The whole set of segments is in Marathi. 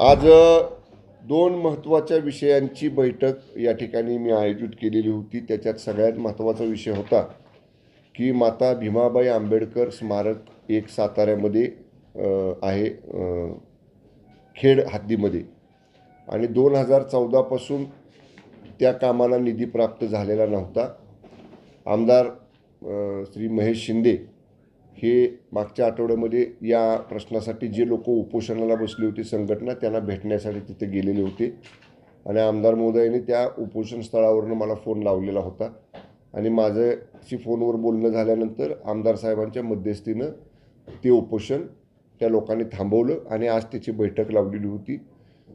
आज दोन महत्त्वाच्या विषयांची बैठक या ठिकाणी मी आयोजित केलेली होती. त्याच्यात सगळ्यात महत्त्वाचा विषय होता की माता भीमाबाई आंबेडकर स्मारक एक साताऱ्यामध्ये आहे खेड हद्दीमध्ये. आणि दोन हजार चौदापासून त्या कामाला निधी प्राप्त झालेला नव्हता. आमदार श्री महेश शिंदे हे मागच्या आठवड्यामध्ये या प्रश्नासाठी जे लोक उपोषणाला बसली होती संघटना त्यांना भेटण्यासाठी तिथे गेलेले होते. आणि आमदार महोदयाने त्या उपोषण स्थळावरून मला फोन लावलेला होता. आणि माझ्याशी फोनवर बोलणं झाल्यानंतर आमदार साहेबांच्या मध्यस्थीनं ते उपोषण त्या लोकांनी थांबवलं आणि आज त्याची बैठक लावलेली होती.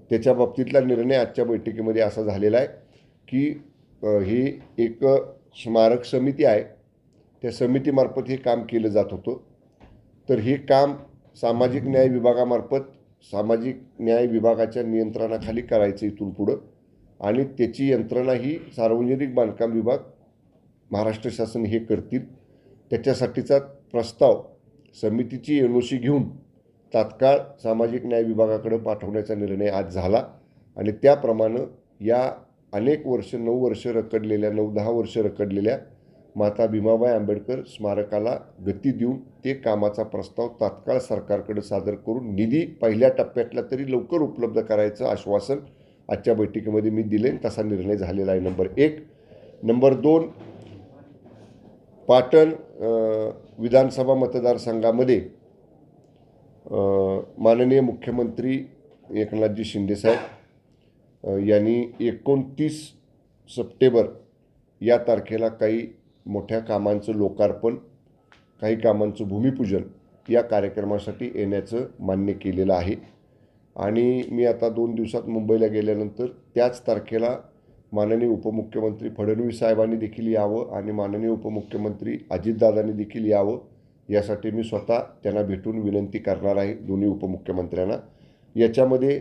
त्याच्या बाबतीतला निर्णय आजच्या बैठकीमध्ये असा झालेला आहे की ही एक स्मारक समिती आहे. त्या समितीमार्फत हे काम केलं जात होतं. तर हे काम सामाजिक न्याय विभागामार्फत सामाजिक न्याय विभागाच्या नियंत्रणाखाली करायचं इथून पुढं. आणि त्याची यंत्रणा ही सार्वजनिक बांधकाम विभाग महाराष्ट्र शासन हे करतील. त्याच्यासाठीचा प्रस्ताव समितीची एन ओ सी घेऊन तात्काळ सामाजिक न्याय विभागाकडे पाठवण्याचा निर्णय आज झाला. आणि त्याप्रमाणे या अनेक वर्ष नऊ वर्ष रखडलेल्या नऊ दहा वर्ष रखडलेल्या माता भीमाबाई आंबेडकर स्मारकाला गती देऊन ते कामाचा प्रस्ताव तात्काळ सरकारकडे सादर करून निधी पहिल्या टप्प्यातला तरी लवकर उपलब्ध करायचं आश्वासन आजच्या बैठकीमध्ये मी दिले. तसा निर्णय झालेला आहे. नंबर एक. नंबर दोन. पाटण विधानसभा मतदारसंघामध्ये माननीय मुख्यमंत्री एकनाथजी शिंदेसाहेब यांनी एकोणतीस सप्टेंबर या तारखेला काही मोठ्या कामांचं लोकार्पण काही कामांचं भूमिपूजन या कार्यक्रमासाठी येण्याचं मान्य केलेलं आहे. आणि मी आता दोन दिवसात मुंबईला गेल्यानंतर त्याच तारखेला माननीय उपमुख्यमंत्री फडणवीस साहेबांनी देखील यावं आणि माननीय उपमुख्यमंत्री अजितदादांनी देखील यावं यासाठी मी स्वतः त्यांना भेटून विनंती करणार आहे दोन्ही उपमुख्यमंत्र्यांना. याच्यामध्ये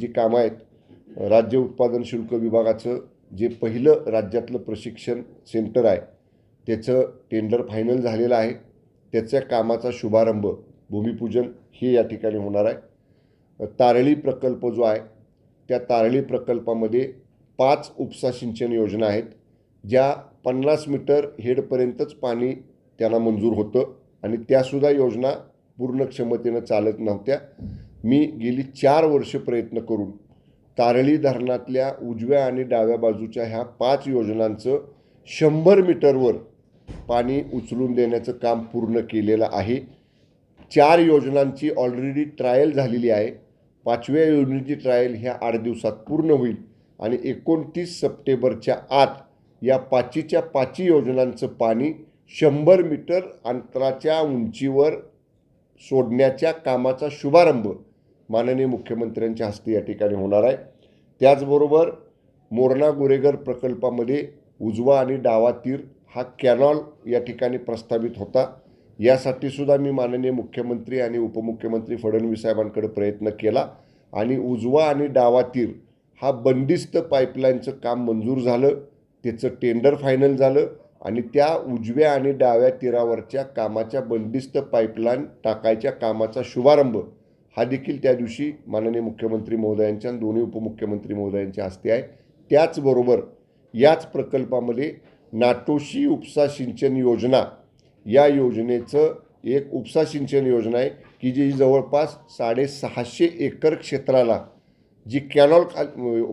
जी कामं आहेत राज्य उत्पादन शुल्क विभागाचं जे पहिलं राज्यातलं प्रशिक्षण सेंटर आहे त्याचं टेंडर फायनल झालेलं आहे. त्याच्या कामाचा शुभारंभ भूमिपूजन हे या ठिकाणी होणार आहे. तारळी प्रकल्प जो आहे त्या तारळी प्रकल्पामध्ये पाच उपसा सिंचन योजना आहेत. ज्या पन्नास मीटर हेडपर्यंतच पाणी त्यांना मंजूर होतं आणि त्यासुद्धा योजना पूर्ण क्षमतेनं चालत नव्हत्या. मी गेली चार वर्ष प्रयत्न करून तारळी धरणातल्या उजव्या आणि डाव्या बाजूच्या ह्या पाच योजनांचं शंभर मीटरवर पाणी उचलून देण्याचं काम पूर्ण केलेलं आहे. चार योजनांची ऑलरेडी ट्रायल झालेली आहे. पाचव्या योजनेची ट्रायल ह्या आठ दिवसात पूर्ण होईल आणि एकोणतीस सप्टेंबरच्या आत या पाचीच्या पाची योजनांचं पाणी शंभर मीटर अंतराच्या उंचीवर सोडण्याच्या कामाचा शुभारंभ माननीय मुख्यमंत्र्यांच्या हस्ते या ठिकाणी होणार आहे. त्याचबरोबर मोरणा गुरेगर प्रकल्पामध्ये उजवा आणि डावा तीर हा कॅनॉल या ठिकाणी प्रस्तावित होता. यासाठी सुद्धा मी माननीय मुख्यमंत्री आणि उपमुख्यमंत्री फडणवीस साहेबांकडे प्रयत्न केला आणि उजवा आणि डावा तीर हा बंदिस्त पाईपलाईनचं काम मंजूर झालं. त्याचं टेंडर फायनल झालं आणि त्या उजव्या आणि डाव्या तीरावरच्या कामाच्या बंदिस्त पाईपलाईन टाकायच्या कामाचा शुभारंभ हा देखील त्या दिवशी माननीय मुख्यमंत्री महोदयांच्या आणि दोन्ही उपमुख्यमंत्री महोदयांच्या हस्ते आहे. त्याचबरोबर याच प्रकल्पामध्ये नाटोशी उपसा सिंचन योजना. या योजनेचं एक उपसा सिंचन योजना आहे की जी जवळपास साडेसहाशे एकर क्षेत्राला जी कॅनॉल खा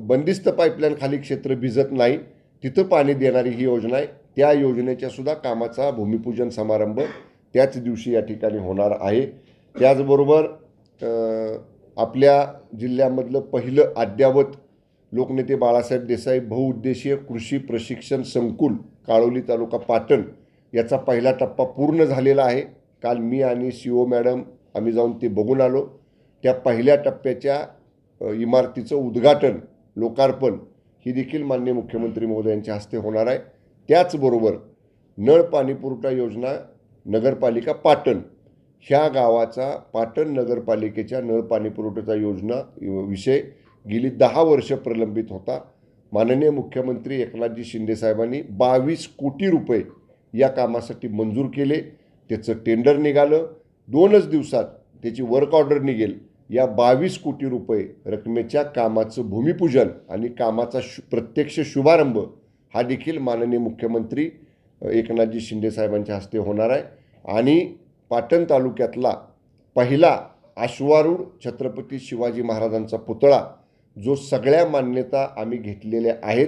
बंदिस्त पाईपलाईन खाली क्षेत्र भिजत नाही तिथं पाणी देणारी ही योजना आहे. त्या योजनेच्या सुद्धा कामाचा भूमिपूजन समारंभ त्याच दिवशी या ठिकाणी होणार आहे. त्याचबरोबर आपल्या जिल्ह्यामधलं पहिलं अद्यावत लोकनेते बाळासाहेब देसाई बहुउद्देशीय कृषी प्रशिक्षण संकुल काळोली तालुका पाटण याचा पहिला टप्पा पूर्ण झालेला आहे. काल मी आणि सी ओ मॅडम आम्ही जाऊन ते बघून आलो. त्या पहिल्या टप्प्याच्या इमारतीचं उद्घाटन लोकार्पण ही देखील माननीय मुख्यमंत्री महोदयांच्या हस्ते होणार आहे. त्याचबरोबर नळ पाणीपुरवठा योजना नगरपालिका पाटण ह्या गावाचा पाटण नगरपालिकेच्या नळ पाणीपुरवठ्याचा योजना विषय गेली दहा वर्ष प्रलंबित होता. माननीय मुख्यमंत्री एकनाथजी शिंदेसाहेबांनी बावीस कोटी रुपये या कामासाठी मंजूर केले. त्याचं टेंडर निघालं. दोनच दिवसात त्याची वर्क ऑर्डर निघेल. या बावीस कोटी रुपये रकमेच्या कामाचं भूमिपूजन आणि कामाचा शु प्रत्यक्ष शुभारंभ हा देखील माननीय मुख्यमंत्री एकनाथजी शिंदेसाहेबांच्या हस्ते होणार आहे. आणि पाटण तालुक्यातला पहिला अश्वारूढ छत्रपती शिवाजी महाराजांचा पुतळा जो सगळ्या मान्यता आम्ही घेतलेल्या आहेत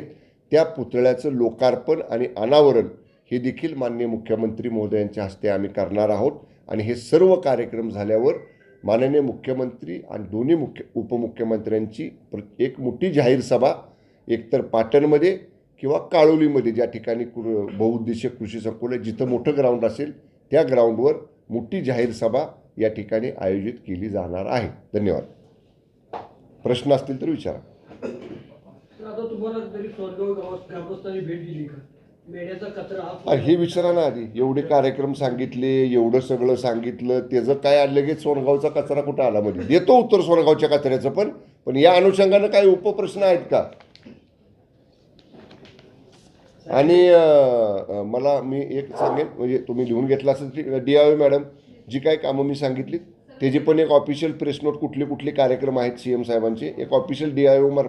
त्या पुतळ्याचं लोकार्पण आणि अनावरण हे देखील माननीय मुख्यमंत्री महोदयांच्या हस्ते आम्ही करणार आहोत. आणि हे सर्व कार्यक्रम झाल्यावर माननीय मुख्यमंत्री आणि दोन्ही मुख्य उपमुख्यमंत्र्यांची प्र एक मोठी जाहीर सभा एकतर पाटणमध्ये किंवा काळोलीमध्ये ज्या ठिकाणी कृ बहुउद्देशीय कृषी संकुल आहे जिथं मोठं ग्राउंड असेल त्या ग्राउंडवर मोठी जाहीर सभा या ठिकाणी आयोजित केली जाणार आहे. धन्यवाद. प्रश्न असतील तर विचारा. हा अरे हे विचारा ना आधी. एवढे कार्यक्रम सांगितले एवढं सगळं सांगितलं त्याचं काय लगेच सोनगावचा कचरा कुठं आला मध्ये? देतो उत्तर सोनगावच्या कचऱ्याचं पण पण या अनुषंगानं काय उपप्रश्न आहेत का? आणि मला मी एक सांगेन म्हणजे तुम्ही लिहून घेतला असेल डी आय मॅडम जी काही कामं मी सांगितली त्याची पण एक ऑफिशियल प्रेस नोट कुठले कुठले कार्यक्रम आहेत सी एम साहेबांचे एक ऑफिशियल डी आय ओ मार्फत